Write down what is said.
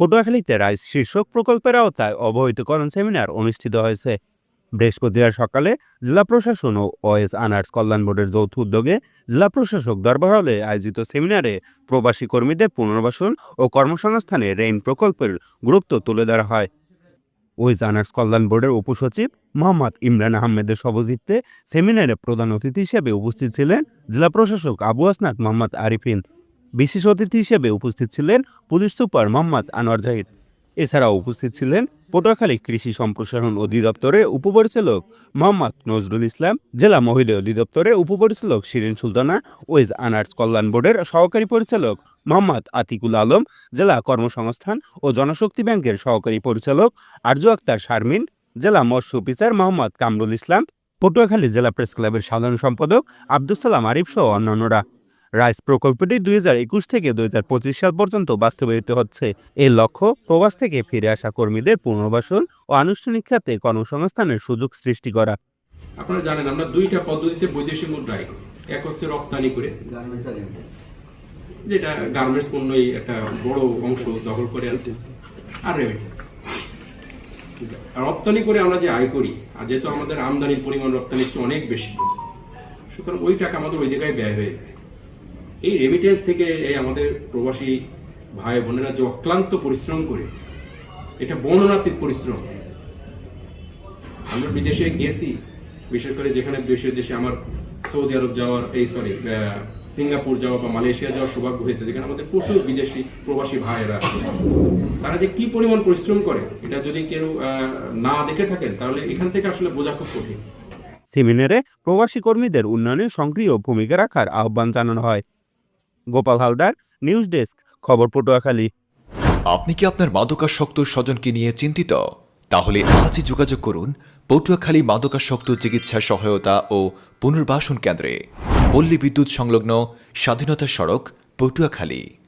পটুয়াখালীতে rice শীর্ষক প্রকল্পের আওতায় অবহিতকরণ সেমিনার অনুষ্ঠিত হয়েছে। বৃহস্পতিবার সকালে জেলা প্রশাসন ও ওএস আনার্স কল্যাণ বোর্ডের যৌথ উদ্যোগে জেলা প্রশাসক দরবার হলে আয়োজিত সেমিনারে প্রবাসী কর্মীদের পুনর্বাসন ও কর্মসংস্থানে রেইন প্রকল্পের গুরুত্ব তুলে ধরা হয়। ওয়েজ আনার্স কল্যাণ বোর্ডের উপসচিব মোহাম্মদ ইমরান আহমেদের সভাপতিত্বে সেমিনারে প্রধান অতিথি হিসেবে উপস্থিত ছিলেন জেলা প্রশাসক আবু আসনাদ মোহাম্মদ আরিফিন। বিশেষ অতিথি হিসেবে উপস্থিত ছিলেন পুলিশ সুপার মোহাম্মদ আনোয়ার জাহিদ। এছাড়াও উপস্থিত ছিলেন পটুয়াখালী কৃষি সম্প্রসারণ অধিদপ্তরের উপপরিচালক মোহাম্মদ নজরুল ইসলাম, জেলা মহিলা অধিদপ্তরের উপপরিচালক শিরিন সুলতানা, ওয়েজ আনার্স কল্যাণ বোর্ডের সহকারী পরিচালক মোহাম্মদ আতিকুল আলম, জেলা কর্মসংস্থান ও জনশক্তি ব্যাংকের সহকারী পরিচালক আরজু আক্তার শারমিন, জেলা মৎস্য অফিসার মোহাম্মদ কামরুল ইসলাম, পটুয়াখালী জেলা প্রেস ক্লাবের সাধারণ সম্পাদক আব্দুল সালাম আরিফ সহ অন্যান্যরা। রাইস প্রকল্পটি দুই হাজার একুশ থেকে দুই হাজার পঁচিশ সাল পর্যন্ত বাস্তবায়িত হচ্ছে। এর লক্ষ্য প্রবাস থেকে ফিরে আসা কর্মীদের পুনর্বাসন ও আনুষ্ঠানিক খাতে কর্মসংস্থানের সুযোগ সৃষ্টি করা। আপনারা জানেন আমরা দুইটা পদ্ধতিতে বৈদেশিক মুদ্রা আয় করি। এক হচ্ছে রপ্তানি করে যেটা গার্মেন্টস পণ্যই একটা বড় অংশ দখল করে আছে আর রেমিটেন্স রপ্তানি করে আমরা যে আয় করি আর যেহেতু আমাদের আমদানির পরিমাণ রপ্তানির চেয়ে অনেক বেশি সুতরাং ওই টাকা আমাদের ওই জায়গায় ব্যয় হয়ে যায়। এই রেমিটেন্স থেকে এই আমাদের প্রবাসী ভাই বোনেরা যে অক্লান্ত পরিশ্রম করে, এটা বর্ণনাতীত পরিশ্রম। আমরা বিদেশে গেছি, বিশেষ করে যেখানে দেশের দেশে আমার সৌদি আরব যাওয়ার, এই সরি সিঙ্গাপুর যাওয়া বা মালয়েশিয়া যাওয়ার সৌভাগ্য হয়েছে, যেখানে আমাদের প্রচুর বিদেশি প্রবাসী ভাইয়েরা। তারা যে কি পরিমাণ পরিশ্রম করে, এটা যদি কেউ না দেখে থাকেন, তাহলে এখান থেকে আসলে বোঝা খুব কঠিন। সেমিনারে প্রবাসী কর্মীদের উন্নয়নে সক্রিয় ভূমিকা রাখার আহ্বান জানানো হয়। গোপাল হালদার, নিউজ ডেস্ক, খবর পটুয়াখালী। আপনি কি আপনার মাদকাসক্ত স্বজনকে নিয়ে চিন্তিত? তাহলে আজই যোগাযোগ করুন পটুয়াখালী মাদকাসক্ত চিকিৎসা সহায়তা ও পুনর্বাসন কেন্দ্রে। পল্লী বিদ্যুৎ সংলগ্ন স্বাধীনতা সড়ক, পটুয়াখালী।